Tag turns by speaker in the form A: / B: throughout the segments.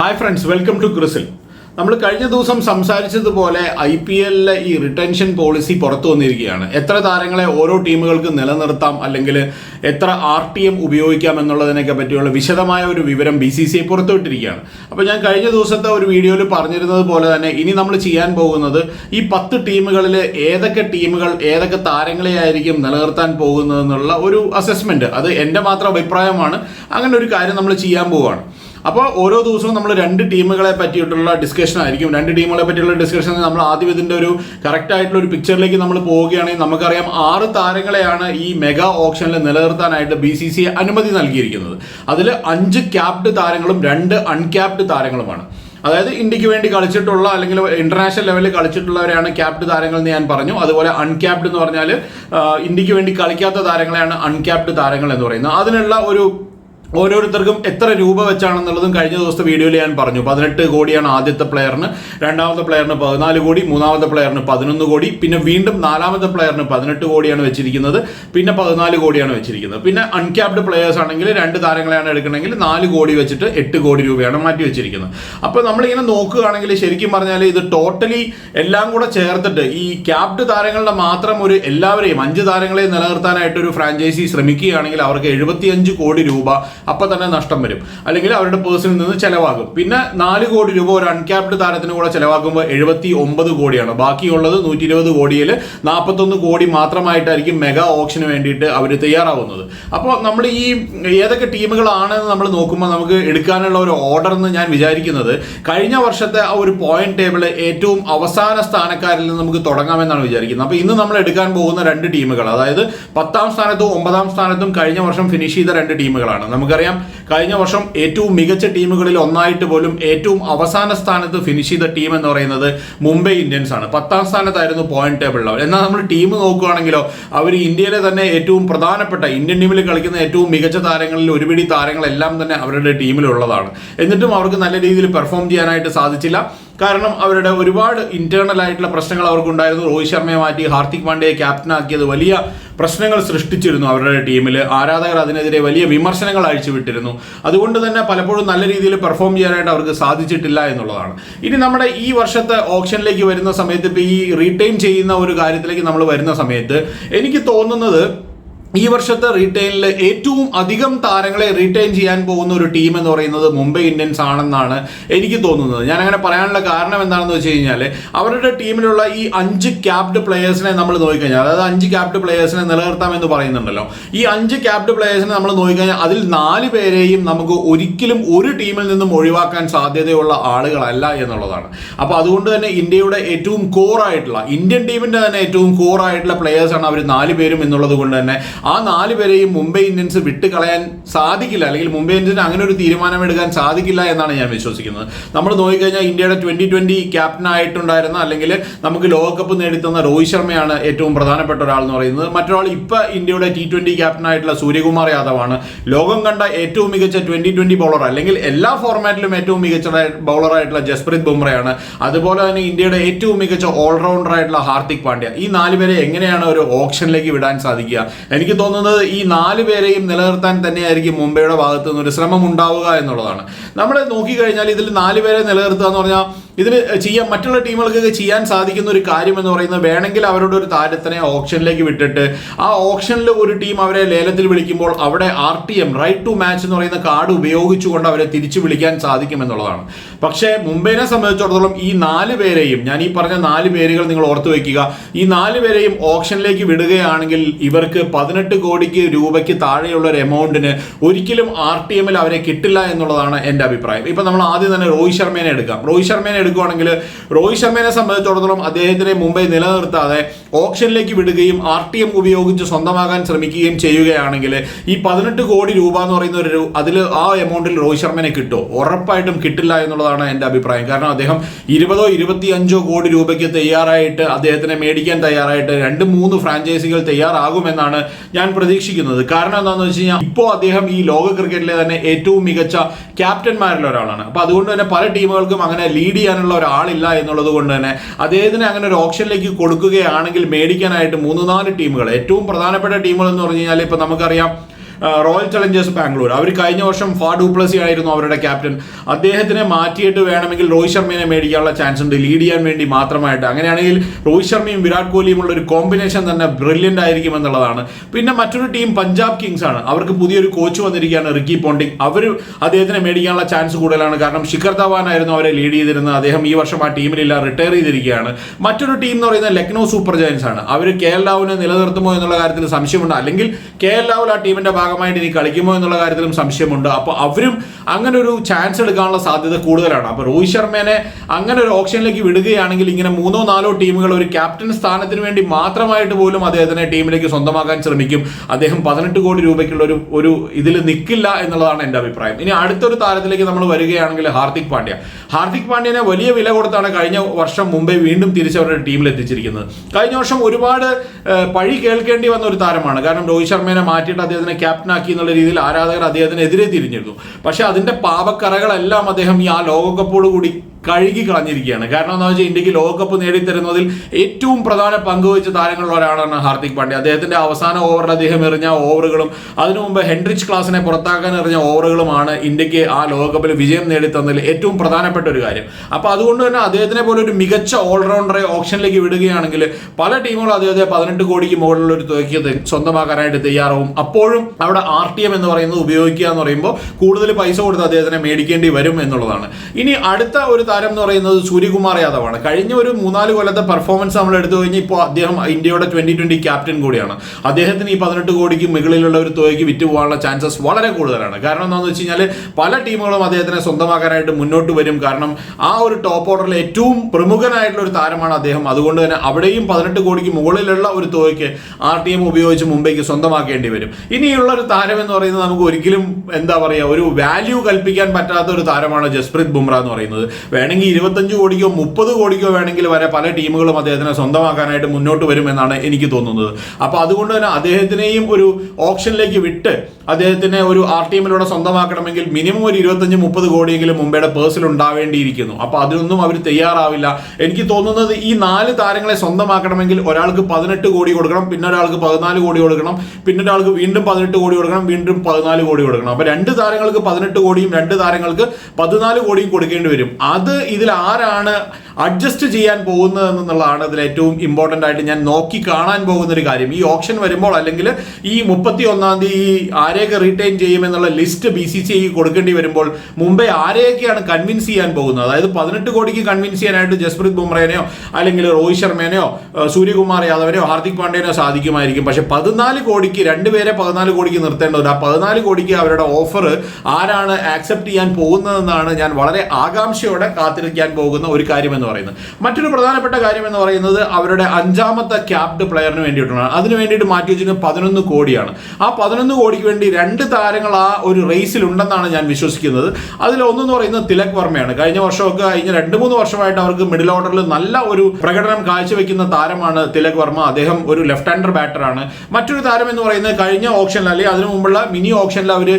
A: Hi friends welcome to ക്രിസിൽ നമ്മൾ കഴിഞ്ഞ ദിവസം സംസാരിച്ചതുപോലെ ഐ പി എല്ലിലെ ഈ റിട്ടൻഷൻ പോളിസി പുറത്തു വന്നിരിക്കുകയാണ്. എത്ര താരങ്ങളെ ഓരോ ടീമുകൾക്ക് നിലനിർത്താം അല്ലെങ്കിൽ എത്ര ആർ ടി എം ഉപയോഗിക്കാം എന്നുള്ളതിനൊക്കെ പറ്റിയുള്ള വിശദമായ ഒരു വിവരം ബി സി സി ഐ പുറത്തുവിട്ടിരിക്കുകയാണ്. അപ്പോൾ ഞാൻ കഴിഞ്ഞ ദിവസത്തെ ഒരു വീഡിയോയിൽ പറഞ്ഞിരുന്നത് പോലെ തന്നെ ഇനി നമ്മൾ ചെയ്യാൻ പോകുന്നത് ഈ പത്ത് ടീമുകളിൽ ഏതൊക്കെ ടീമുകൾ ഏതൊക്കെ താരങ്ങളെ ആയിരിക്കും നിലനിർത്താൻ പോകുന്നതെന്നുള്ള ഒരു അസസ്മെന്റ് അത് എന്റെ മാത്രം അഭിപ്രായമാണ്. അങ്ങനെ ഒരു കാര്യം നമ്മൾ ചെയ്യാൻ പോവുകയാണ് അപ്പോൾ ഓരോ ദിവസവും നമ്മൾ രണ്ട് ടീമുകളെ പറ്റിയിട്ടുള്ള ഡിസ്കഷൻ ആയിരിക്കും. രണ്ട് ടീമുകളെ പറ്റിയുള്ള ഡിസ്കഷൻ നമ്മൾ ആദ്യം ഇതിന്റെ ഒരു കറക്റ്റ് ആയിട്ടുള്ള ഒരു പിക്ചറിലേക്ക് നമ്മൾ പോവുകയാണെങ്കിൽ നമുക്കറിയാം ആറ് താരങ്ങളെയാണ് ഈ മെഗാ ഓപ്ഷനിൽ നിലനിർത്താനായിട്ട് ബി സി സി അനുമതി നൽകിയിരിക്കുന്നത്. അതിൽ അഞ്ച് ക്യാപ്ഡ് താരങ്ങളും രണ്ട് അൺക്യാപ്ഡ് താരങ്ങളുമാണ്. അതായത് ഇന്ത്യയ്ക്ക് വേണ്ടി കളിച്ചിട്ടുള്ള അല്ലെങ്കിൽ ഇന്റർനാഷണൽ ലെവലിൽ കളിച്ചിട്ടുള്ളവരെയാണ് ക്യാപ്ഡ് താരങ്ങൾ എന്ന് ഞാൻ പറഞ്ഞു. അതുപോലെ അൺക്യാപ്ഡ് എന്ന് പറഞ്ഞാൽ ഇന്ത്യയ്ക്ക് വേണ്ടി കളിക്കാത്ത താരങ്ങളെയാണ് അൺക്യാപ്ഡ് താരങ്ങൾ എന്ന് പറയുന്നത്. അതിനുള്ള ഒരു ഓരോരുത്തർക്കും എത്ര രൂപ വെച്ചാണെന്നുള്ളതും കഴിഞ്ഞ ദിവസത്തെ വീഡിയോയിൽ ഞാൻ പറഞ്ഞു. പതിനെട്ട് കോടിയാണ് ആദ്യത്തെ പ്ലെയറിന് രണ്ടാമത്തെ പ്ലെയറിന് പതിനാല് കോടി മൂന്നാമത്തെ പ്ലെയറിന് പതിനൊന്ന് കോടി പിന്നെ വീണ്ടും നാലാമത്തെ പ്ലെയറിന് പതിനെട്ട് കോടിയാണ് വെച്ചിരിക്കുന്നത് പിന്നെ പതിനാല് കോടിയാണ് വെച്ചിരിക്കുന്നത്. പിന്നെ അൺക്യാപ്ഡ് പ്ലെയേഴ്സ് ആണെങ്കിൽ രണ്ട് താരങ്ങളെയാണ് എടുക്കണമെങ്കിൽ നാല് കോടി വെച്ചിട്ട് എട്ട് കോടി രൂപയാണ് മാറ്റി വെച്ചിരിക്കുന്നത്. അപ്പോൾ നമ്മളിങ്ങനെ നോക്കുകയാണെങ്കിൽ ശരിക്കും പറഞ്ഞാൽ ഇത് ടോട്ടലി എല്ലാം കൂടെ ചേർത്തിട്ട് ഈ ക്യാപ്ഡ് താരങ്ങളുടെ മാത്രം ഒരു എല്ലാവരെയും അഞ്ച് താരങ്ങളെ നിലനിർത്താനായിട്ട് ഒരു ഫ്രാഞ്ചൈസി ശ്രമിക്കുകയാണെങ്കിൽ അവർക്ക് എഴുപത്തിയഞ്ച് കോടി രൂപ അപ്പൊ തന്നെ നഷ്ടം വരും. അല്ലെങ്കിൽ അവരുടെ പേഴ്സണിൽ നിന്ന് ചിലവാകും. പിന്നെ നാല് കോടി രൂപ ഒരു അൺക്യാപ്ഡ് താരത്തിന് കൂടെ ചിലവാക്കുമ്പോൾ എഴുപത്തി ഒമ്പത് കോടിയാണ്. ബാക്കിയുള്ളത് നൂറ്റി ഇരുപത് കോടിയിൽ നാൽപ്പത്തൊന്ന് കോടി മാത്രമായിട്ടായിരിക്കും മെഗാ ഓപ്ഷന് വേണ്ടിയിട്ട് അവർ തയ്യാറാവുന്നത്. അപ്പോൾ നമ്മൾ ഈ ഏതൊക്കെ ടീമുകളാണെന്ന് നമ്മൾ നോക്കുമ്പോൾ നമുക്ക് എടുക്കാനുള്ള ഒരു ഓർഡർ എന്ന് ഞാൻ വിചാരിക്കുന്നത് കഴിഞ്ഞ വർഷത്തെ ആ ഒരു പോയിന്റ് ടേബിൾ ഏറ്റവും അവസാന സ്ഥാനക്കാരിൽ നിന്ന് നമുക്ക് തുടങ്ങാമെന്നാണ് വിചാരിക്കുന്നത്. അപ്പോൾ ഇന്ന് നമ്മൾ എടുക്കാൻ പോകുന്ന രണ്ട് ടീമുകൾ അതായത് പത്താം സ്ഥാനത്തും ഒമ്പതാം സ്ഥാനത്തും കഴിഞ്ഞ വർഷം ഫിനിഷ് ചെയ്ത രണ്ട് ടീമുകളാണ്. നമുക്കറിയാം കഴിഞ്ഞ വർഷം ഏറ്റവും മികച്ച ടീമുകളിൽ ഒന്നായിട്ട് പോലും ഏറ്റവും അവസാന സ്ഥാനത്ത് ഫിനിഷ് ചെയ്ത ടീം എന്ന് പറയുന്നത് മുംബൈ ഇന്ത്യൻസ് ആണ്. പത്താം സ്ഥാനത്തായിരുന്നു പോയിന്റ് ടേബിളിൽ അവർ എന്നാൽ നമ്മൾ ടീം നോക്കുകയാണെങ്കിലോ അവർ ഇന്ത്യയിലെ തന്നെ ഏറ്റവും പ്രധാനപ്പെട്ട ഇന്ത്യൻ ടീമിൽ കളിക്കുന്ന ഏറ്റവും മികച്ച താരങ്ങളിൽ ഒരുപിടി താരങ്ങളെല്ലാം തന്നെ അവരുടെ ടീമിലുള്ളതാണ് എന്നിട്ടും അവർക്ക് നല്ല രീതിയിൽ പെർഫോം ചെയ്യാനായിട്ട് സാധിച്ചില്ല. കാരണം അവരുടെ ഒരുപാട് ഇന്റേണൽ ആയിട്ടുള്ള പ്രശ്നങ്ങൾ അവർക്കുണ്ടായിരുന്നു. രോഹിത് ശർമ്മയെ മാറ്റി ഹാർദിക് പാണ്ഡ്യയെ ക്യാപ്റ്റനാക്കിയത് വലിയ പ്രശ്നങ്ങൾ സൃഷ്ടിച്ചിരുന്നു അവരുടെ ടീമിൽ ആരാധകർ അതിനെതിരെ വലിയ വിമർശനങ്ങൾ അഴിച്ചുവിട്ടിരുന്നു. അതുകൊണ്ട് തന്നെ പലപ്പോഴും നല്ല രീതിയിൽ പെർഫോം ചെയ്യാനായിട്ട് അവർക്ക് സാധിച്ചിട്ടില്ല എന്നുള്ളതാണ്. ഇനി നമ്മുടെ ഈ വർഷത്തെ ഓപ്ഷനിലേക്ക് വരുന്ന സമയത്ത് ഇപ്പോൾ ഈ റീടൈം ചെയ്യുന്ന ഒരു കാര്യത്തിലേക്ക് നമ്മൾ വരുന്ന സമയത്ത് എനിക്ക് തോന്നുന്നത് ഈ വർഷത്തെ റീറ്റെയിലിൽ ഏറ്റവും അധികം താരങ്ങളെ റീറ്റെയിൻ ചെയ്യാൻ പോകുന്ന ഒരു ടീം എന്ന് പറയുന്നത് മുംബൈ ഇന്ത്യൻസ് ആണെന്നാണ് എനിക്ക് തോന്നുന്നത്. ഞാൻ അങ്ങനെ പറയാനുള്ള കാരണം എന്താണെന്ന് വെച്ച് കഴിഞ്ഞാൽ അവരുടെ ടീമിലുള്ള ഈ അഞ്ച് ക്യാപ്ഡ് പ്ലേയേഴ്സിനെ നമ്മൾ നോക്കിക്കഴിഞ്ഞാൽ അതായത് അഞ്ച് ക്യാപ്ഡ് പ്ലേയേഴ്സിനെ നിലനിർത്താമെന്ന് പറയുന്നുണ്ടല്ലോ. ഈ അഞ്ച് ക്യാപ്ഡ് പ്ലേയേഴ്സിനെ നമ്മൾ നോക്കിക്കഴിഞ്ഞാൽ അതിൽ നാല് പേരെയും നമുക്ക് ഒരിക്കലും ഒരു ടീമിൽ നിന്നും ഒഴിവാക്കാൻ സാധ്യതയുള്ള ആളുകളല്ല എന്നുള്ളതാണ്. അപ്പോൾ അതുകൊണ്ട് തന്നെ ഇന്ത്യയുടെ ഏറ്റവും കോർ ആയിട്ടുള്ള ഇന്ത്യൻ ടീമിന്റെ തന്നെ ഏറ്റവും കോർ ആയിട്ടുള്ള പ്ലെയേഴ്സാണ് അവർ നാല് പേരും എന്നുള്ളത് കൊണ്ട് തന്നെ ആ നാല് പേരെയും മുംബൈ ഇന്ത്യൻസ് വിട്ട് കളയാൻ സാധിക്കില്ല. അല്ലെങ്കിൽ മുംബൈ ഇന്ത്യൻസിന് അങ്ങനെ ഒരു തീരുമാനം എടുക്കാൻ സാധിക്കില്ല എന്നാണ് ഞാൻ വിശ്വസിക്കുന്നത്. നമ്മൾ നോക്കിക്കഴിഞ്ഞാൽ ഇന്ത്യയുടെ ട്വന്റി ട്വന്റി ക്യാപ്റ്റൻ ആയിട്ടുണ്ടായിരുന്ന അല്ലെങ്കിൽ നമുക്ക് ലോകകപ്പ് നേടിത്തന്ന രോഹിത് ശർമ്മയാണ് ഏറ്റവും പ്രധാനപ്പെട്ട ഒരാൾ എന്ന് പറയുന്നത്. മറ്റൊരാൾ ഇപ്പൊ ഇന്ത്യയുടെ ടി ട്വന്റി ക്യാപ്റ്റൻ ആയിട്ടുള്ള സൂര്യകുമാർ യാദവാണ്. ലോകം കണ്ട ഏറ്റവും മികച്ച ട്വന്റി ട്വന്റി ബൗളർ അല്ലെങ്കിൽ എല്ലാ ഫോർമാറ്റിലും ഏറ്റവും മികച്ച ബൗളർ ആയിട്ടുള്ള ജസ്പ്രീത് ബുംറയാണ്. അതുപോലെ തന്നെ ഇന്ത്യയുടെ ഏറ്റവും മികച്ച ഓൾറൗണ്ടർ ആയിട്ടുള്ള ഹാർദിക് പാണ്ഡ്യ. ഈ നാല് പേരെ എങ്ങനെയാണ് ഒരു ഓപ്ഷനിലേക്ക് വിടാൻ സാധിക്കുക? എനിക്ക് തോന്നുന്നത് ഈ നാല് പേരെയും നിലനിർത്താൻ തന്നെയായിരിക്കും മുംബൈയുടെ ഭാഗത്തു നിന്ന് ഒരു ശ്രമം ഉണ്ടാവുക എന്നുള്ളതാണ്. നമ്മൾ നോക്കിക്കഴിഞ്ഞാൽ ഇതിൽ നാല് പേരെ നിലനിർത്തുക എന്ന് പറഞ്ഞാൽ ഇതിന് ചെയ്യാൻ മറ്റുള്ള ടീമുകൾക്കൊക്കെ ചെയ്യാൻ സാധിക്കുന്ന ഒരു കാര്യം എന്ന് പറയുന്നത് വേണമെങ്കിൽ അവരുടെ ഒരു താരത്തിനെ ഓപ്ഷനിലേക്ക് വിട്ടിട്ട് ആ ഓപ്ഷനിൽ ഒരു ടീം അവരെ ലേലത്തിൽ വിളിക്കുമ്പോൾ അവിടെ R T M right to match എന്ന് പറയുന്ന കാർഡ് ഉപയോഗിച്ചുകൊണ്ട് അവരെ തിരിച്ചു വിളിക്കാൻ സാധിക്കും എന്നുള്ളതാണ് പക്ഷേ മുംബൈനെ സംബന്ധിച്ചിടത്തോളം ഈ നാല് പേരെയും ഞാൻ ഈ പറഞ്ഞ നാല് പേരുകൾ നിങ്ങൾ ഓർത്തു വയ്ക്കുക ഈ നാല് പേരെയും ഓപ്ഷനിലേക്ക് വിടുകയാണെങ്കിൽ ഇവർക്ക് പതിനെട്ട് കോടിക്ക് രൂപയ്ക്ക് താഴെയുള്ള ഒരു എമൗണ്ടിന് ഒരിക്കലും ആർ ടി എമ്മിൽ അവരെ കിട്ടില്ല എന്നുള്ളതാണ് എന്റെ അഭിപ്രായം. ഇപ്പം നമ്മൾ ആദ്യം തന്നെ രോഹിത് ശർമ്മേനെ എടുക്കാം. രോഹിത് ശർമ്മേനെ എടുക്കുകയാണെങ്കിൽ രോഹിത് ശർമ്മയെ സംബന്ധിച്ചിടത്തോളം അദ്ദേഹത്തിനെ മുംബൈ നിലനിർത്താതെ ഓപ്ഷനിലേക്ക് വിടുകയും ആർ ടി എം ഉപയോഗിച്ച് സ്വന്തമാകാൻ ശ്രമിക്കുകയും ചെയ്യുകയാണെങ്കിൽ ഈ പതിനെട്ട് കോടി രൂപ എന്ന് പറയുന്ന ഒരു അതിൽ ആ എമൗണ്ടിൽ രോഹിത് ശർമ്മനെ കിട്ടുമോ ഉറപ്പായിട്ടും കിട്ടില്ല എന്നുള്ളതാണ് എന്റെ അഭിപ്രായം. കാരണം അദ്ദേഹം ഇരുപതോ ഇരുപത്തിയഞ്ചോ കോടി രൂപയ്ക്ക് തയ്യാറായിട്ട് അദ്ദേഹത്തിനെ മേടിക്കാൻ തയ്യാറായിട്ട് രണ്ട് മൂന്ന് ഫ്രാഞ്ചൈസികൾ തയ്യാറാകുമെന്നാണ് ഞാൻ പ്രതീക്ഷിക്കുന്നത്. കാരണം എന്താണെന്ന് വെച്ച് കഴിഞ്ഞാൽ ഇപ്പോൾ അദ്ദേഹം ഈ ലോക ക്രിക്കറ്റിലെ തന്നെ ഏറ്റവും മികച്ച ക്യാപ്റ്റന്മാരിൽ ഒരാളാണ്. അപ്പോൾ അതുകൊണ്ട് തന്നെ പല ടീമുകൾക്കും അങ്ങനെ ലീഡ് ചെയ്യാനുള്ള ഒരാളില്ല എന്നുള്ളത് കൊണ്ട് തന്നെ അദ്ദേഹത്തിന് അങ്ങനെ ഒരു ഓപ്ഷനിലേക്ക് കൊടുക്കുകയാണെങ്കിൽ മേടിക്കാനായിട്ട് മൂന്ന് നാല് ടീമുകൾ. ഏറ്റവും പ്രധാനപ്പെട്ട ടീമുകൾ എന്ന് പറഞ്ഞു കഴിഞ്ഞാൽ ഇപ്പൊ നമുക്കറിയാം റോയൽ ചലഞ്ചേഴ്സ് ബാംഗ്ലൂർ. അവർ കഴിഞ്ഞ വർഷം ഫാ ഡൂപ്ലസി ആയിരുന്നു അവരുടെ ക്യാപ്റ്റൻ. അദ്ദേഹത്തിനെ മാറ്റിയിട്ട് വേണമെങ്കിൽ രോഹിത് ശർമ്മയെ മേടിക്കാനുള്ള ചാൻസ് ഉണ്ട്. ലീഡ് ചെയ്യാൻ വേണ്ടി മാത്രമായിട്ട്. അങ്ങനെയാണെങ്കിൽ രോഹിത് ശർമ്മയും വിരാട് കോഹ്ലിയും ഉള്ള ഒരു കോമ്പിനേഷൻ തന്നെ ബ്രില്യന്റ് ആയിരിക്കും എന്നുള്ളതാണ്. പിന്നെ മറ്റൊരു ടീം പഞ്ചാബ് കിങ്സ് ആണ്. അവർക്ക് പുതിയൊരു കോച്ച് വന്നിരിക്കുകയാണ് റിക്കി പോണ്ടിങ്. അവർ അദ്ദേഹത്തിനെ മേടിക്കാനുള്ള ചാൻസ് കൂടുതലാണ്. കാരണം ശിഖർ ധവാൻ ആയിരുന്നു അവരെ ലീഡ് ചെയ്തിരുന്നത്. അദ്ദേഹം ഈ വർഷം ആ ടീമിലില്ല റിട്ടയർ ചെയ്തിരിക്കുകയാണ്. മറ്റൊരു ടീം എന്ന് പറയുന്നത് ലക്നൗ സൂപ്പർ ജയൻസ് ആണ്. അവർ കെ എൽ രാഹുലിനെ നിലനിർത്തുമോ എന്നുള്ള കാര്യത്തിൽ സംശയമുണ്ട്. അല്ലെങ്കിൽ കെ എൽ രാഹുൽ ആ ടീമിന്റെ ഭാഗമായിട്ട് ഇനി കളിക്കുമോ എന്നുള്ള കാര്യത്തിലും സംശയമുണ്ട്. അപ്പോൾ അവരും അങ്ങനെ ഒരു ചാൻസ് എടുക്കാനുള്ള സാധ്യത കൂടുതലാണ്. അപ്പോൾ രോഹിത് ശർമ്മേനെ അങ്ങനെ ഒരു ഓപ്ഷനിലേക്ക് വിടുകയാണെങ്കിൽ ഇങ്ങനെ മൂന്നോ നാലോ ടീമുകൾ ഒരു ക്യാപ്റ്റൻ സ്ഥാനത്തിന് വേണ്ടി മാത്രമായിട്ട് പോലും അദ്ദേഹത്തിനെ ടീമിലേക്ക് സ്വന്തമാക്കാൻ ശ്രമിക്കും. അദ്ദേഹം പതിനെട്ട് കോടി രൂപയ്ക്കുള്ള ഒരു ഒരു ഇതിൽ നിൽക്കില്ല എന്നുള്ളതാണ് എന്റെ അഭിപ്രായം. ഇനി അടുത്തൊരു താരത്തിലേക്ക് നമ്മൾ വരികയാണെങ്കിൽ ഹാർദിക് പാണ്ഡ്യ. ഹാർദിക് പാണ്ഡ്യനെ വലിയ വില കൊടുത്താണ് കഴിഞ്ഞ വർഷം മുംബൈ വീണ്ടും തിരിച്ചവരുടെ ടീമിൽ എത്തിച്ചിരിക്കുന്നത്. കഴിഞ്ഞ വർഷം ഒരുപാട് പഴി കേൾക്കേണ്ടി വന്ന ഒരു താരമാണ്. കാരണം രോഹിത് ശർമ്മേനെ മാറ്റിയിട്ട് അദ്ദേഹത്തിനെ ക്യാപ്റ്റനാക്കി എന്നുള്ള രീതിയിൽ ആരാധകർ അദ്ദേഹത്തിനെതിരെ തിരിഞ്ഞിരുന്നു. പക്ഷേ അതിന്റെ പാപക്കറകളെല്ലാം അദ്ദേഹം ഈ ആ ലോകകപ്പോട് കൂടി കഴുകി കളഞ്ഞിരിക്കുകയാണ് കാരണം എന്താ വെച്ചാൽ ഇന്ത്യയ്ക്ക് ലോകകപ്പ് നേടിത്തരുന്നതിൽ ഏറ്റവും പ്രധാന പങ്കുവച്ച താരങ്ങളിൽ ഒരാളാണ് ഹാർദിക് പാണ്ഡ്യ. അദ്ദേഹത്തിന്റെ അവസാന ഓവറിൽ അദ്ദേഹം എറിഞ്ഞ ഓവറുകളും അതിനു മുമ്പ് ഹെൻറിച്ച് ക്ലാസിനെ പുറത്താക്കാൻ എറിഞ്ഞ ഓവറുകളുമാണ് ഇന്ത്യയ്ക്ക് ആ ലോകകപ്പിൽ വിജയം നേടിത്തന്നതിൽ ഏറ്റവും പ്രധാനപ്പെട്ട ഒരു കാര്യം. അപ്പൊ അതുകൊണ്ട് തന്നെ അദ്ദേഹത്തിനെ പോലെ ഒരു മികച്ച ഓൾറൗണ്ടറെ ഓപ്ഷനിലേക്ക് വിടുകയാണെങ്കിൽ പല ടീമുകളും അദ്ദേഹത്തെ പതിനെട്ട് കോടിക്ക് മുകളിലുള്ള ഒരു തുകയ്ക്ക് സ്വന്തമാക്കാനായിട്ട് തയ്യാറാവും. അപ്പോഴും അവിടെ ആർ ടി എം എന്ന് പറയുന്നത് ഉപയോഗിക്കുക എന്ന് പറയുമ്പോൾ കൂടുതൽ പൈസ കൊടുത്ത് അദ്ദേഹത്തിനെ മേടിക്കേണ്ടി വരും എന്നുള്ളതാണ്. ഇനി അടുത്ത ഒരു താരം എന്ന് പറയുന്നത് സൂര്യകുമാർ യാദവാണ്. കഴിഞ്ഞ ഒരു മൂന്നാൽ കൊല്ലത്തെ പെർഫോമൻസ് നമ്മൾ എടുത്തു കഴിഞ്ഞാൽ ഇപ്പോൾ അദ്ദേഹം ഇന്ത്യയുടെ ട്വന്റി ട്വന്റി ക്യാപ്റ്റൻ കൂടിയാണ്. അദ്ദേഹത്തിന് ഈ പതിനെട്ട് കോടിക്ക് മുകളിലുള്ള ഒരു തുകയ്ക്ക് വിറ്റ് പോകാനുള്ള ചാൻസസ് വളരെ കൂടുതലാണ്. കാരണം എന്താണെന്ന് വെച്ച് കഴിഞ്ഞാൽ പല ടീമുകളും അദ്ദേഹത്തിനെ സ്വന്തമാക്കാനായിട്ട് മുന്നോട്ട് വരും. കാരണം ആ ഒരു ടോപ്പ് ഓർഡറിൽ ഏറ്റവും പ്രമുഖനായിട്ടുള്ള ഒരു താരമാണ് അദ്ദേഹം. അതുകൊണ്ട് തന്നെ അവിടെയും പതിനെട്ട് കോടിക്ക് മുകളിലുള്ള ഒരു തുകയ്ക്ക് ആ ടീം ഉപയോഗിച്ച് മുംബൈക്ക് സ്വന്തമാക്കേണ്ടി വരും. ഇനിയുള്ള ഒരു താരം എന്ന് പറയുന്നത് നമുക്ക് ഒരിക്കലും എന്താ പറയുക ഒരു വാല്യൂ കൽപ്പിക്കാൻ പറ്റാത്ത ഒരു താരമാണ് ജസ്പ്രീത് ബുംറ എന്ന് പറയുന്നത്. വേണമെങ്കിൽ ഇരുപത്തഞ്ച് കോടിക്കോ മുപ്പത് കോടിക്കോ വേണമെങ്കിൽ വരെ പല ടീമുകളും അദ്ദേഹത്തിനെ സ്വന്തമാക്കാനായിട്ട് മുന്നോട്ട് വരുമെന്നാണ് എനിക്ക് തോന്നുന്നത്. അപ്പോൾ അതുകൊണ്ട് തന്നെ അദ്ദേഹത്തിനെയും ഒരു ഓപ്ഷനിലേക്ക് വിട്ട് അദ്ദേഹത്തിനെ ഒരു ആർ ടീമിലൂടെ സ്വന്തമാക്കണമെങ്കിൽ മിനിമം ഒരു ഇരുപത്തഞ്ച് മുപ്പത് കോടിയെങ്കിലും മുംബൈയുടെ പേഴ്സിൽ ഉണ്ടാവേണ്ടിയിരിക്കുന്നു. അപ്പോൾ അതിനൊന്നും അവർ തയ്യാറാവില്ല. എനിക്ക് തോന്നുന്നത് ഈ നാല് താരങ്ങളെ സ്വന്തമാക്കണമെങ്കിൽ ഒരാൾക്ക് പതിനെട്ട് കോടി കൊടുക്കണം പിന്നെ ഒരാൾക്ക് പതിനാല് കോടി കൊടുക്കണം പിന്നെ ഒരാൾക്ക് വീണ്ടും പതിനെട്ട് കോടി കൊടുക്കണം വീണ്ടും പതിനാല് കോടി കൊടുക്കണം. അപ്പോൾ രണ്ട് താരങ്ങൾക്ക് പതിനെട്ട് കോടിയും രണ്ട് താരങ്ങൾക്ക് പതിനാല് കോടിയും കൊടുക്കേണ്ടി വരും. അത് ഇതിൽ ആരാണ് അഡ്ജസ്റ്റ് ചെയ്യാൻ പോകുന്നത് എന്നുള്ളതാണ് ഇതിൽ ഏറ്റവും ഇമ്പോർട്ടന്റ് ആയിട്ട് ഞാൻ നോക്കി കാണാൻ പോകുന്ന ഒരു കാര്യം. ഈ ഓപ്ഷൻ വരുമ്പോൾ അല്ലെങ്കിൽ ഈ മുപ്പത്തി ഒന്നാം തീയതി ഈ ആരെയൊക്കെ retain ചെയ്യുമെന്നുള്ള list B C C I കൊടുക്കേണ്ടി വരുമ്പോൾ മുംബൈ ആരെയൊക്കെയാണ് കൺവിൻസ് ചെയ്യാൻ പോകുന്നത്? അതായത് പതിനെട്ട് കോടിക്ക് കൺവിൻസ് ചെയ്യാനായിട്ട് ജസ്പ്രീത് ബുംറേനെയോ അല്ലെങ്കിൽ രോഹിത് ശർമ്മേനെയോ സൂര്യകുമാർ യാദവനെയോ ഹാർദിക് പാണ്ഡ്യനോ സാധിക്കുമായിരിക്കും. പക്ഷേ പതിനാല് കോടിക്ക് രണ്ടുപേരെ പതിനാല് കോടിക്ക് നിർത്തേണ്ടത് ആ പതിനാല് കോടിക്ക് അവരുടെ ഓഫർ ആരാണ് ആക്സെപ്റ്റ് ചെയ്യാൻ പോകുന്നതെന്നാണ് ഞാൻ വളരെ ആകാംക്ഷയോടെ കാത്തിരിക്കാൻ പോകുന്ന ഒരു കാര്യം എന്ന് പറയുന്നത്. മറ്റൊരു പ്രധാനപ്പെട്ട കാര്യം എന്ന് പറയുന്നത് അവരുടെ അഞ്ചാമത്തെ ക്യാപ്ഡ് പ്ലെയറിന് വേണ്ടിയിട്ടാണ് അതിന് വേണ്ടിയിട്ട് മാറ്റി വെച്ചിരിക്കുന്നത് പതിനൊന്ന് കോടിയാണ്. ആ പതിനൊന്ന് കോടിക്ക് വേണ്ടി രണ്ട് താരങ്ങൾ ആ ഒരു റേസിൽ ഉണ്ടെന്നാണ് ഞാൻ വിശ്വസിക്കുന്നത്. അതിൽ ഒന്നെന്ന് പറയുന്നത് തിലക് വർമ്മയാണ്. കഴിഞ്ഞ വർഷമൊക്കെ കഴിഞ്ഞ രണ്ട് മൂന്ന് വർഷമായിട്ട് അവർക്ക് മിഡിൽ ഓർഡറിൽ നല്ല ഒരു പ്രകടനം കാഴ്ചവെക്കുന്ന താരമാണ് തിലക് വർമ്മ. അദ്ദേഹം ഒരു ലെഫ്റ്റ് ഹാൻഡർ ബാറ്ററാണ് മറ്റൊരു താരം എന്ന് പറയുന്നത് കഴിഞ്ഞ ഓപ്ഷനിൽ അല്ലെങ്കിൽ അതിനു മുമ്പുള്ള മിനി ഓപ്ഷനിൽ അവർ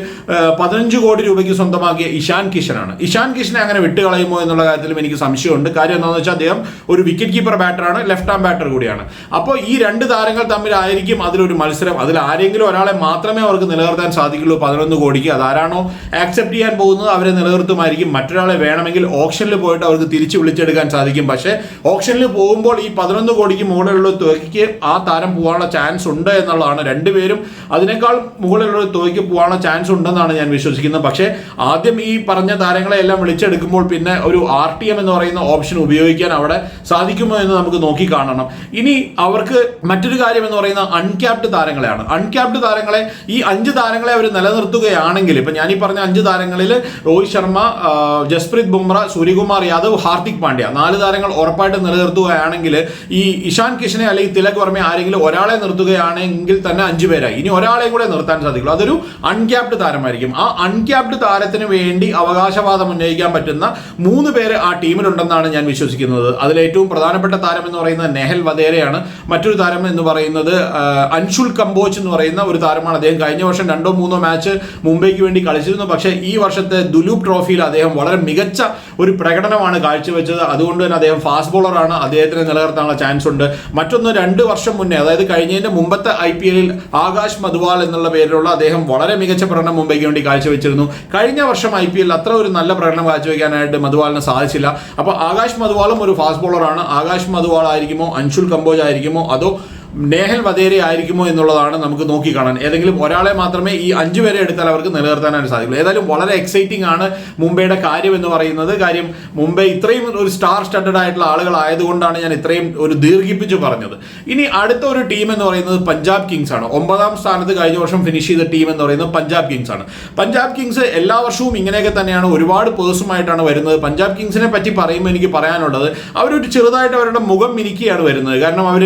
A: പതിനഞ്ച് കോടി രൂപയ്ക്ക് സ്വന്തമാക്കിയ ഇഷാൻ കിഷനാണ്. ഇഷാൻ കിഷനെ അങ്ങനെ വിട്ടുകളയുമോ എന്നുള്ള കാര്യത്തിലും എനിക്ക് സംശയമുണ്ട്. കാര്യം എന്താണെന്ന് വെച്ചാൽ അദ്ദേഹം ഒരു വിക്കറ്റ് കീപ്പർ ബാറ്ററാണ് ലെഫ്റ്റ് ആം ബാറ്റർ കൂടിയാണ്. അപ്പോൾ ഈ രണ്ട് താരങ്ങൾ തമ്മിലായിരിക്കും അതിലൊരു മത്സരം. അതിൽ ആരെങ്കിലും ഒരാളെ മാത്രമേ അവർക്ക് നിലനിർത്താൻ സാധിക്കുള്ളൂ. പതിനൊന്ന് കോടിക്ക്. അതാരാണോ ആക്സെപ്റ്റ് ചെയ്യാൻ പോകുന്നത് അവരെ നിലനിർത്തുമായിരിക്കും. മറ്റൊരാളെ വേണമെങ്കിൽ ഓപ്ഷനിൽ പോയിട്ട് അവർക്ക് തിരിച്ച് വിളിച്ചെടുക്കാൻ സാധിക്കും. പക്ഷേ ഓപ്ഷനിൽ പോകുമ്പോൾ ഈ പതിനൊന്ന് കോടിക്ക് മുകളിലുള്ള തുകയ്ക്ക് ആ താരം പോകാനുള്ള ചാൻസ് ഉണ്ട് എന്നുള്ളതാണ്. രണ്ടുപേരും അതിനേക്കാൾ മുകളിലുള്ള തുകയ്ക്ക് പോകാനുള്ള ചാൻസ് ഉണ്ടെന്നാണ് ഞാൻ വിശ്വസിക്കുന്നത്. പക്ഷേ ആദ്യം ഈ പറഞ്ഞ താരങ്ങളെ എല്ലാം വിളിച്ചെടുക്കുമ്പോൾ പിന്നെ ഒരു ആർ ടി എം എന്ന് പറയുന്ന ഓപ്ഷൻ ഉപയോഗിക്കാൻ അവിടെ സാധിക്കുമോ എന്ന് നമുക്ക് നോക്കി കാണണം. ഇനി അവർക്ക് മറ്റൊരു കാര്യം എന്ന് പറയുന്ന അൺക്യാപ്ഡ് താരങ്ങളെയാണ്. അൺക്യാപ്ഡ് താരങ്ങളെ ഈ അഞ്ച് താരങ്ങളെ അവർ നിലനിർത്തുകയാണെങ്കിൽ ഇപ്പൊ ഈ പറഞ്ഞ അഞ്ച് താരങ്ങളിൽ രോഹിത് ശർമ്മ ജസ്പ്രീത് ബുംറ സൂര്യകുമാർ യാദവ് ഹാർദിക് പാണ്ഡ്യ. നാല് താരങ്ങൾ ഉറപ്പായിട്ട് നിലനിർത്തുകയാണെങ്കിൽ ഈ ഇഷാൻ കിഷനെ അല്ലെങ്കിൽ തിലക് വർമ്മയെ ആരെങ്കിലും ഒരാളെ നിർത്തുകയാണെങ്കിൽ തന്നെ അഞ്ചു പേരായി. ഇനി ഒരാളെ കൂടെ നിർത്താൻ സാധിക്കുള്ളൂ അതൊരു അൺക്യാപ്ഡ് താരമായിരിക്കും. ആ അൺക്യാപ്ഡ് താരത്തിന് വേണ്ടി അവകാശവാദം ഉന്നയിക്കാൻ പറ്റുന്ന മൂന്ന് പേര് ആ ടീമിലുണ്ടെന്നാണ് ഞാൻ വിശ്വസിക്കുന്നത്. അതിൽ ഏറ്റവും പ്രധാനപ്പെട്ട താരം എന്ന് പറയുന്നത് നെഹൽ വധേരയാണ്. മറ്റൊരു താരം എന്ന് പറയുന്നത് അൻഷുൽ കമ്പോച്ച് എന്ന് പറയുന്ന ഒരു താരമാണ് അദ്ദേഹം. കഴിഞ്ഞ വർഷം രണ്ടോ മൂന്നോ മാച്ച് മുംബൈക്ക് വേണ്ടി കളിച്ചിരുന്നു. പക്ഷേ ഈ വർഷത്തെ ദുലൂപ് ട്രോഫിയിൽ അദ്ദേഹം വളരെ മികച്ച ഒരു പ്രകടനമാണ് കാഴ്ചവെച്ചത്. അതുകൊണ്ട് തന്നെ അദ്ദേഹം ഫാസ്റ്റ് ബോളറാണ് അദ്ദേഹത്തിന് നിലനിർത്താനുള്ള ചാൻസ് ഉണ്ട്. മറ്റൊന്ന് രണ്ട് വർഷം മുന്നേ അതായത് കഴിഞ്ഞതിന്റെ മുമ്പത്തെ ഐ പി എല്ലിൽ ആകാശ് മധുവാൾ എന്നുള്ള പേരിലുള്ള അദ്ദേഹം വളരെ മികച്ച പ്രകടനം മുംബൈക്ക് വേണ്ടി കാഴ്ചവെച്ചിരുന്നു. കഴിഞ്ഞ വർഷം ഐ പി എല്ലിൽ അത്ര ഒരു നല്ല പ്രകടനം കാഴ്ചവെക്കാനായിട്ട് മധുവാളിന് സാധിച്ചില്ല. അപ്പോൾ ആകാശ് മധുവാളും ഒരു ഫാസ്റ്റ് ബോളറാണ് ആകാശ് മധുവാൾ ആയിരിക്കുമോ? അൻഷുൽ കമ്പോജ് ആയിരിക്കുമോ? അതോ നേഹൽ വധേര ആയിരിക്കുമോ എന്നുള്ളതാണ് നമുക്ക് നോക്കി കാണാൻ ഏതെങ്കിലും ഒരാളെ മാത്രമേ ഈ അഞ്ചു പേരെ എടുത്താൽ അവർക്ക് നിലനിർത്താനായിട്ട് സാധിക്കുള്ളൂ. ഏതായാലും വളരെ എക്സൈറ്റിംഗ് ആണ് മുംബൈയുടെ കാര്യം എന്ന് പറയുന്നത്. കാര്യം മുംബൈ ഇത്രയും ഒരു സ്റ്റാർ സ്റ്റഡഡ് ആയിട്ടുള്ള ആളുകളായതുകൊണ്ടാണ് ഞാൻ ഇത്രയും ഒരു ദീർഘിപ്പിച്ച് പറഞ്ഞത്. ഇനി അടുത്ത ഒരു ടീം എന്ന് പറയുന്നത് പഞ്ചാബ് കിങ്സ് ആണ്. ഒമ്പതാം സ്ഥാനത്ത് കഴിഞ്ഞ വർഷം ഫിനിഷ് ചെയ്ത ടീം എന്ന് പറയുന്നത് പഞ്ചാബ് കിങ്സ് ആണ്. പഞ്ചാബ് കിങ്സ് എല്ലാ വർഷവും ഇങ്ങനെയൊക്കെ തന്നെയാണ് ഒരുപാട് പേഴ്സുമായിട്ടാണ് വരുന്നത്. പഞ്ചാബ് കിങ്സിനെ പറ്റി പറയുമ്പോൾ എനിക്ക് പറയാനുള്ളത് അവരൊരു ചെറുതായിട്ട് അവരുടെ മുഖം മിനിക്കുകയാണ് വരുന്നത്. കാരണം അവർ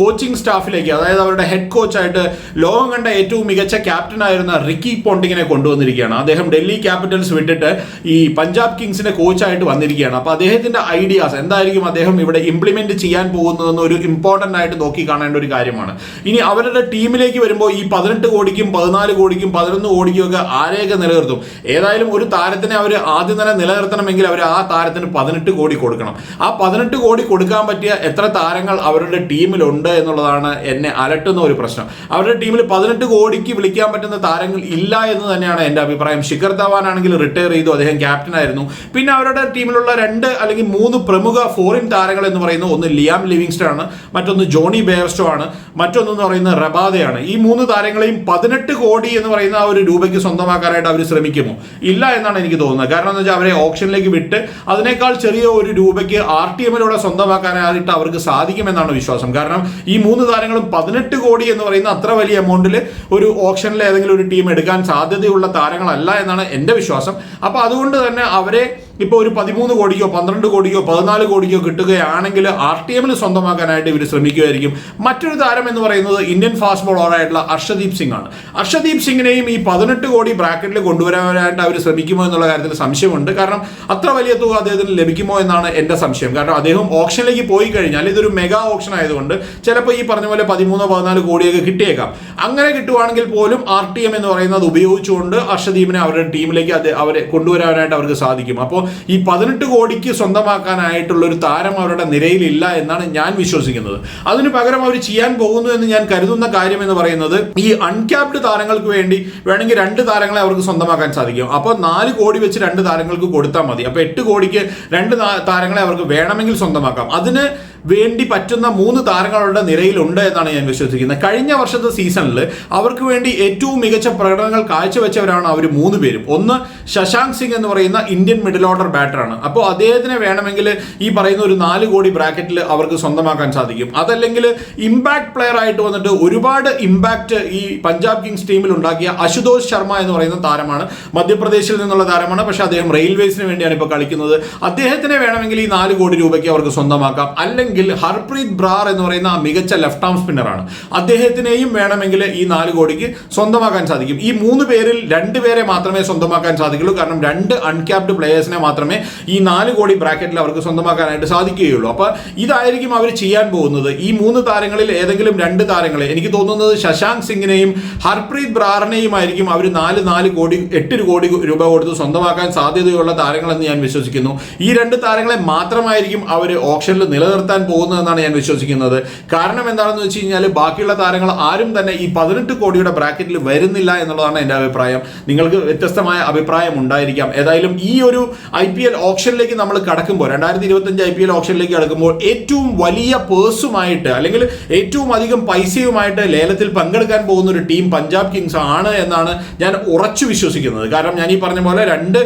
A: കോച്ചിങ് സ്റ്റാഫിലേക്ക് അതായത് അവരുടെ ഹെഡ് കോച്ചായിട്ട് ലോകം കണ്ട ഏറ്റവും മികച്ച ക്യാപ്റ്റൻ ആയിരുന്ന റിക്കി പോണ്ടിങ്ങിനെ കൊണ്ടുവന്നിരിക്കുകയാണ്. അദ്ദേഹം ഡൽഹി ക്യാപിറ്റൽസ് വിട്ടിട്ട് ഈ പഞ്ചാബ് കിങ്സിന്റെ കോച്ചായിട്ട് വന്നിരിക്കുകയാണ്. അപ്പോൾ അദ്ദേഹത്തിന്റെ ഐഡിയാസ് എന്തായിരിക്കും അദ്ദേഹം ഇവിടെ ഇംപ്ലിമെന്റ് ചെയ്യാൻ പോകുന്നതെന്ന് ഒരു ഇമ്പോർട്ടന്റ് ആയിട്ട് നോക്കി കാണേണ്ട ഒരു കാര്യമാണ്. ഇനി അവരുടെ ടീമിലേക്ക് വരുമ്പോൾ ഈ പതിനെട്ട് കോടിക്കും പതിനാല് കോടിക്കും പതിനൊന്ന് കോടിക്കും ഒക്കെ ആരെയൊക്കെ നിലനിർത്തും? ഏതായാലും ഒരു താരത്തിനെ അവർ ആദ്യം തന്നെ നിലനിർത്തണമെങ്കിൽ അവർ ആ താരത്തിന് പതിനെട്ട് കോടി കൊടുക്കണം. ആ പതിനെട്ട് കോടി കൊടുക്കാൻ പറ്റിയ എത്ര താരങ്ങൾ അവരുടെ ടീമിലുണ്ട്? എന്നുള്ളതാണ് എന്നെ അലട്ടുന്ന ഒരു പ്രശ്നം. അവരുടെ ടീമിൽ പതിനെട്ട് കോടിക്ക് വിളിക്കാൻ പറ്റുന്ന താരങ്ങൾ ഇല്ല എന്ന് തന്നെയാണ് എന്റെ അഭിപ്രായം. ശിഖർ ധവാൻ ആണെങ്കിൽ റിട്ടയർ ചെയ്തു അദ്ദേഹം ക്യാപ്റ്റൻ ആയിരുന്നു. പിന്നെ അവരുടെ ടീമിലുള്ള രണ്ട് അല്ലെങ്കിൽ മൂന്ന് പ്രമുഖ ഫോറിൻ താരങ്ങൾ എന്ന് പറയുന്നത് ഒന്ന് ലിയാം ലിവിങ്സ്റ്റൺ ആണ് മറ്റൊന്ന് ജോണി ബെയർസ്റ്റോ ആണ് മറ്റൊന്നെന്ന് പറയുന്നത് റബാദയാണ്. ഈ മൂന്ന് താരങ്ങളെയും പതിനെട്ട് കോടി എന്ന് പറയുന്ന ആ ഒരു രൂപയ്ക്ക് സ്വന്തമാക്കാനായിട്ട് അവർ ശ്രമിക്കുമോ? ഇല്ല എന്നാണ് എനിക്ക് തോന്നുന്നത്. കാരണം എന്ന് വെച്ചാൽ അവരെ ഓപ്ഷനിലേക്ക് വിട്ട് അതിനേക്കാൾ ചെറിയ ഒരു രൂപയ്ക്ക് ആർ ടി എമ്മിലൂടെ സ്വന്തമാക്കാനായിട്ട് അവർക്ക് സാധിക്കുമെന്നാണ് വിശ്വാസം. കാരണം ഈ മൂന്ന് താരങ്ങളും പതിനെട്ട് കോടി എന്ന് പറയുന്ന അത്ര വലിയ എമൗണ്ടിൽ ഒരു ഓപ്ഷനിൽ ഏതെങ്കിലും ഒരു ടീം എടുക്കാൻ സാധ്യതയുള്ള താരങ്ങളല്ല എന്നാണ് എന്റെ വിശ്വാസം. അപ്പോൾ അതുകൊണ്ട് തന്നെ അവരെ ഇപ്പോൾ ഒരു പതിമൂന്ന് കോടിക്കോ പന്ത്രണ്ട് കോടിക്കോ പതിനാല് കോടിക്കോ കിട്ടുകയാണെങ്കിൽ ആർ ടി എമ്മിൽ സ്വന്തമാക്കാനായിട്ട് ഇവർ ശ്രമിക്കുമായിരിക്കും. മറ്റൊരു താരം എന്ന് പറയുന്നത് ഇന്ത്യൻ ഫാസ്റ്റ് ബോളറായിട്ടുള്ള അർഷദീപ് സിംഗ് ആണ് അർഷദീപ് സിംഗിനെയും ഈ പതിനെട്ട് കോടി ബ്രാക്കറ്റിൽ കൊണ്ടുവരാനായിട്ട് അവർ ശ്രമിക്കുമോ എന്നുള്ള കാര്യത്തിൽ സംശയമുണ്ട്. കാരണം അത്ര വലിയ തുക അദ്ദേഹത്തിന് ലഭിക്കുമോ എന്നാണ് എന്റെ സംശയം. കാരണം അദ്ദേഹം ഓപ്ഷനിലേക്ക് പോയി കഴിഞ്ഞാൽ ഇതൊരു മെഗാ ഓപ്ഷൻ ആയതുകൊണ്ട് ചിലപ്പോൾ ഈ പറഞ്ഞ പോലെ പതിമൂന്നോ പതിനാല് കോടിയൊക്കെ കിട്ടിയേക്കാം. അങ്ങനെ കിട്ടുവാണെങ്കിൽ പോലും ആർ ടി എം എന്ന് പറയുന്നത് ഉപയോഗിച്ചുകൊണ്ട് അർഷദീപിനെ അവരുടെ ടീമിലേക്ക് അവരെ കൊണ്ടുവരാനായിട്ട് അവർക്ക് സാധിക്കും. അപ്പോൾ ഈ പതിനെട്ട് കോടിക്ക് സ്വന്തമാക്കാനായിട്ടുള്ള ഒരു താരം അവരുടെ നിരയിലില്ല എന്നാണ് ഞാൻ വിശ്വസിക്കുന്നത്. അതിന് പകരം അവർ ചെയ്യാൻ പോകുന്നു എന്ന് ഞാൻ കരുതുന്ന കാര്യം എന്ന് പറയുന്നത് ഈ അൺക്യാപ്ഡ് താരങ്ങൾക്ക് വേണ്ടി വേണമെങ്കിൽ രണ്ട് താരങ്ങളെ അവർക്ക് സ്വന്തമാക്കാൻ സാധിക്കും. അപ്പോൾ നാല് കോടി വെച്ച് രണ്ട് താരങ്ങൾക്ക് കൊടുത്താൽ മതി. അപ്പോൾ എട്ട് കോടിക്ക് രണ്ട് താരങ്ങളെ അവർക്ക് വേണമെങ്കിൽ സ്വന്തമാക്കാം. അതിന് വേണ്ടി പറ്റുന്ന മൂന്ന് താരങ്ങളുടെ നിരയിലുണ്ട് എന്നാണ് ഞാൻ വിശ്വസിക്കുന്നത്. കഴിഞ്ഞ വർഷത്തെ സീസണിൽ അവർക്ക് വേണ്ടി ഏറ്റവും മികച്ച പ്രകടനങ്ങൾ കാഴ്ചവെച്ചവരാണ് അവർ മൂന്ന് പേരും. ഒന്ന് ശശാങ്ക് സിംഗ് എന്ന് പറയുന്ന ഇന്ത്യൻ മിഡിൽ ഓർഡർ ബാറ്ററാണ് അപ്പോൾ അദ്ദേഹത്തിനെ വേണമെങ്കിൽ ഈ പറയുന്ന ഒരു നാല് കോടി ബ്രാക്കറ്റിൽ അവർക്ക് സ്വന്തമാക്കാൻ സാധിക്കും. അതല്ലെങ്കിൽ ഇമ്പാക്ട് പ്ലെയർ ആയിട്ട് വന്നിട്ട് ഒരുപാട് ഇമ്പാക്ട് ഈ പഞ്ചാബ് കിങ്സ് ടീമിൽ ഉണ്ടാക്കിയ അശുതോഷ് ശർമ്മ എന്ന് പറയുന്ന താരമാണ്. മധ്യപ്രദേശിൽ നിന്നുള്ള താരമാണ്. പക്ഷെ അദ്ദേഹം റെയിൽവേസിന് വേണ്ടിയാണ് ഇപ്പോൾ കളിക്കുന്നത്. അദ്ദേഹത്തിനെ വേണമെങ്കിൽ ഈ നാല് കോടി രൂപയ്ക്ക് അവർക്ക് സ്വന്തമാക്കാം. അല്ലെങ്കിൽ ഹർപ്രീത് ബ്രാർ എന്ന് പറയുന്ന ആ മികച്ച ലെഫ്റ്റ് ആം സ്പിന്നറാണ് അദ്ദേഹത്തിനെയും വേണമെങ്കിൽ ഈ നാല് കോടിക്ക് സ്വന്തമാക്കാൻ സാധിക്കും. ഈ മൂന്ന് പേരിൽ രണ്ട് പേരെ മാത്രമേ സ്വന്തമാക്കാൻ സാധിക്കുള്ളൂ. കാരണം രണ്ട് അൺക്യാപ്ഡ് പ്ലേയേഴ്സിനെ മാത്രമേ ഈ നാല് കോടി ബ്രാക്കറ്റിൽ അവർക്ക് സ്വന്തമാക്കാനായിട്ട് സാധിക്കുകയുള്ളൂ. അപ്പോൾ ഇതായിരിക്കും അവർ ചെയ്യാൻ പോകുന്നത്. ഈ മൂന്ന് താരങ്ങളിൽ ഏതെങ്കിലും രണ്ട് താരങ്ങളെ എനിക്ക് തോന്നുന്നത് ശശാങ്ക് സിംഗിനെയും ഹർപ്രീത് ബ്രാറിനെയും ആയിരിക്കും അവർ നാല് നാല് കോടി എട്ട് കോടി രൂപ കൊടുത്ത് സ്വന്തമാക്കാൻ സാധ്യതയുള്ള താരങ്ങളെന്ന് ഞാൻ വിശ്വസിക്കുന്നു. ഈ രണ്ട് താരങ്ങളെ മാത്രമായിരിക്കും അവർ ഓപ്ഷനിൽ നിലനിർത്താൻ പോകുന്നതെന്നാണ് ഞാൻ വിശ്വസിക്കുന്നത്. കാരണം എന്താണെന്ന് വെച്ച് കഴിഞ്ഞാൽ ബാക്കിയുള്ള താരങ്ങൾ ആരും തന്നെ ഈ പതിനെട്ട് കോടിയുടെ ബ്രാക്കറ്റിൽ വരുന്നില്ല എന്നുള്ളതാണ് എന്റെ അഭിപ്രായം. നിങ്ങൾക്ക് വ്യത്യസ്തമായ അഭിപ്രായം ഉണ്ടായിരിക്കാം. ഏതായാലും ഈ ഒരു ഐ പി എൽ ഓപ്ഷനിലേക്ക് നമ്മൾ കടക്കുമ്പോൾ രണ്ടായിരത്തി ഇരുപത്തഞ്ച് ഐ പി എൽ ഓപ്ഷനിലേക്ക് കടക്കുമ്പോൾ ഏറ്റവും വലിയ പേഴ്സുമായിട്ട് അല്ലെങ്കിൽ ഏറ്റവും അധികം പൈസയുമായിട്ട് ലേലത്തിൽ പങ്കെടുക്കാൻ പോകുന്ന ഒരു ടീം പഞ്ചാബ് കിങ്സ് ആണ് എന്നാണ് ഞാൻ ഉറച്ചു വിശ്വസിക്കുന്നത്. കാരണം ഞാൻ ഈ പറഞ്ഞ പോലെ രണ്ട്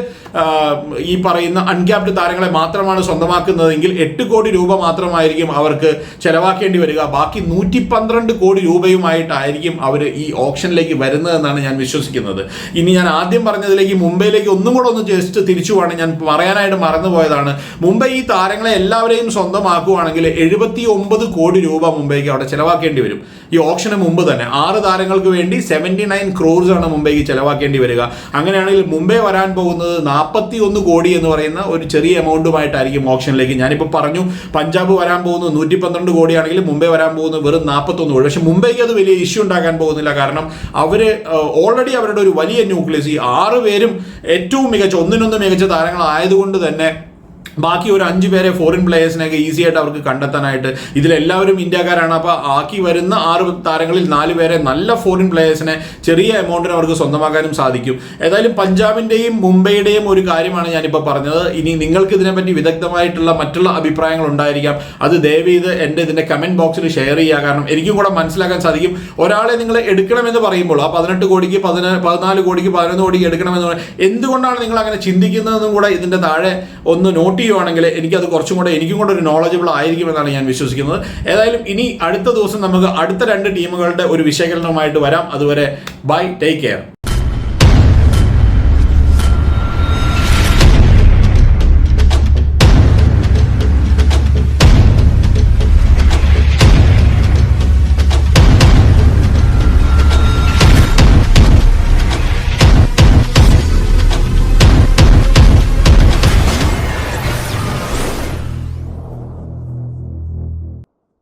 A: ഈ പറയുന്ന അൺക്യാപ്ഡ് താരങ്ങളെ മാത്രമാണ് സ്വന്തമാക്കുന്നതെങ്കിൽ എട്ട് കോടി രൂപ മാത്രമായിരിക്കും അവർക്ക് ചെലവാക്കേണ്ടി വരിക. ബാക്കി നൂറ്റി പന്ത്രണ്ട് കോടി രൂപയുമായിട്ടായിരിക്കും അവർ ഈ ഓപ്ഷനിലേക്ക് വരുന്നതെന്നാണ് ഞാൻ വിശ്വസിക്കുന്നത്. ഇനി ഞാൻ ആദ്യം പറഞ്ഞതിലേക്ക് മുംബൈയിലേക്ക് ഒന്നും കൂടെ ഒന്ന് ജസ്റ്റ് തിരിച്ചു പോവാണ്. ഞാൻ പറയാനായിട്ട് മറന്നുപോയതാണ്. മുംബൈ ഈ താരങ്ങളെ എല്ലാവരെയും സ്വന്തമാക്കുകയാണെങ്കിൽ എഴുപത്തി ഒമ്പത് കോടി രൂപ മുംബൈക്ക് അവിടെ ചെലവാക്കേണ്ടി വരും. ഈ ഓപ്ഷന് മുമ്പ് തന്നെ ആറ് താരങ്ങൾക്ക് വേണ്ടി സെവന്റി നയൻ ക്രോർസ് ആണ് മുംബൈക്ക് ചെലവാക്കേണ്ടി വരിക. അങ്ങനെയാണെങ്കിൽ മുംബൈ വരാൻ പോകുന്നത് നാൽപ്പത്തി ഒന്ന് കോടി എന്ന് പറയുന്ന ഒരു ചെറിയ എമൗണ്ടുമായിട്ടായിരിക്കും ഓപ്ഷനിലേക്ക്. ഞാനിപ്പോൾ പറഞ്ഞു പഞ്ചാബ് വരാൻ പോകുന്നത് നൂറ്റി പന്ത്രണ്ട് കോടിയാണെങ്കിൽ മുംബൈ വരാൻ പോകുന്നത് വെറും നാൽപ്പത്തൊന്ന് കോടി. പക്ഷേ മുംബൈക്ക് അത് വലിയ ഇഷ്യൂ ഉണ്ടാക്കാൻ പോകുന്നില്ല. കാരണം അവർ ഓൾറെഡി അവരുടെ ഒരു വലിയ ന്യൂക്ലിയസ് ഈ ആറ് പേരും ഏറ്റവും മികച്ച ഒന്നിനൊന്ന് മികച്ച താരങ്ങളായതുകൊണ്ട് തന്നെ ബാക്കി ഒരു അഞ്ച് പേരെ ഫോറിൻ പ്ലേയേഴ്സിനെയൊക്കെ ഈസി ആയിട്ട് അവർക്ക് കണ്ടെത്താനായിട്ട് ഇതിലെല്ലാവരും ഇന്ത്യക്കാരാണ്. അപ്പോൾ ആക്കി വരുന്ന ആറ് താരങ്ങളിൽ നാല് പേരെ നല്ല ഫോറിൻ പ്ലേയേഴ്സിനെ ചെറിയ എമൗണ്ടിന് അവർക്ക് സ്വന്തമാക്കാനും സാധിക്കും. ഏതായാലും പഞ്ചാബിന്റെയും മുംബൈയുടെയും ഒരു കാര്യമാണ് ഞാനിപ്പോൾ പറഞ്ഞത്. ഇനി നിങ്ങൾക്ക് ഇതിനെപ്പറ്റി വിദഗ്ധമായിട്ടുള്ള മറ്റുള്ള അഭിപ്രായങ്ങൾ ഉണ്ടായിരിക്കാം. അത് ദയവ് ചെയ്ത് എന്റെ ഇതിന്റെ കമന്റ് ബോക്സിൽ ഷെയർ ചെയ്യുക. കാരണം എനിക്കും കൂടെ മനസ്സിലാക്കാൻ സാധിക്കും. ഒരാളെ നിങ്ങൾ എടുക്കണമെന്ന് പറയുമ്പോൾ ആ പതിനെട്ട് കോടിക്ക് പതിന പതിനാല് കോടിക്ക് പതിനൊന്ന് കോടിക്ക് എടുക്കണമെന്ന് എന്തുകൊണ്ടാണ് നിങ്ങൾ അങ്ങനെ ചിന്തിക്കുന്നതെന്നും കൂടെ ഇതിന്റെ താഴെ ഒന്ന് നോട്ട് ചെയ്യുവാണെങ്കിൽ എനിക്കത് കുറച്ചും കൂടെ എനിക്കും കൂടെ ഒരു നോളജബിൾ ആയിരിക്കുമെന്നാണ് ഞാൻ വിശ്വസിക്കുന്നത്. ഏതായാലും ഇനി അടുത്ത ദിവസം നമുക്ക് അടുത്ത രണ്ട് ടീമുകളുടെ ഒരു വിശകലനവുമായിട്ട് വരാം. അതുവരെ ബൈ ടേക്ക് കെയർ